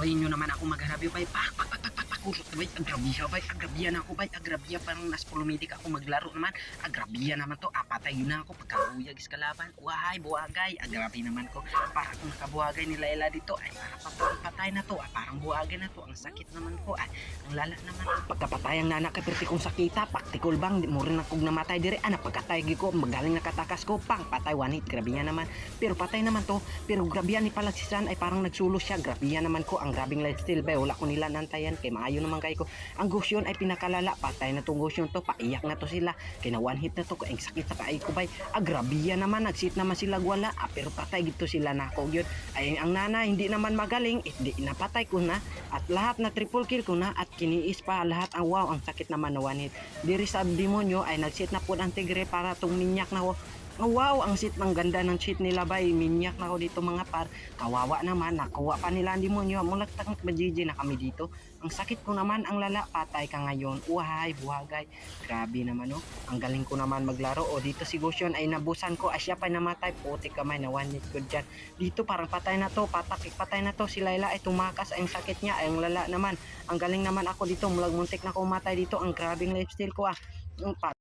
Hoy, nyo naman ako magharap yung bay. Urot, bay. Agrabiya, bay. Agrabiya na ako, bay. Agrabiya. Parang nas pulumidik ako maglaro naman. Agrabiya naman to. Apatay na ako. Pagkahuyag is kalaban. Wahay, buwagay. Agrabi naman ko. Para kung nakabuwagay ni Layla dito, ay para patay, patay na to. Ah, parang buwagay na to. Ang sakit naman ko. Ay, ang lala naman. Pagkapatay ang nana kay perti kong sakita. Paktikol bang. Mo rin akong namatay dire. Ah, napagkatay gi ko. Magaling nakatakas ko. Pang, patay. Grabe niya naman. Pero patay naman to. Pero grabe yan ni Palagsisan ay parang nagsulo siya. Grabe yan naman ko. Ang grabing lifestyle ba. Wala ko nila nantayan. Kay maayo naman kay ko. Ang gusyon ay pinakalala. Patay na tong gusyon to. Paiyak na to sila. Kaya na one hit na to. Ang sakit sa kaay ko bay. Ah, grabe yan naman. Nagsit naman sila wala. Ah, pero patay gito sila na ako yun. Ay, ang nana hindi naman magaling. Eh, di, napatay ko na. At lahat na triple kill ko na. At kiniis pa lahat. Ang wow. Ang sakit naman na one hit. Diri sa demonyo ay nagsit na po ang tigre para tong minyak na ko. Oh, wow, ang sit ng ganda ng cheat nila bay. Minyak na ako dito mga par. Kawawa naman, nakuha pa nila ang demonyo. Mulagtak majiji na kami dito. Ang sakit ko naman, ang lala, patay ka ngayon. Uhay, buhagay. Grabe naman oh. Ang galing ko naman maglaro. O dito si Gusyon ay nabusan ko. Asya pa namatay. Puti kamay na one hit ko dyan. Dito parang patay na to. Patak, patay na to. Si Layla ay tumakas. Ang sakit niya. Ay, ang lala naman. Ang galing naman ako dito. Mulag muntik na ako matay dito. Ang grabing lifestyle ko ah. Ang pa-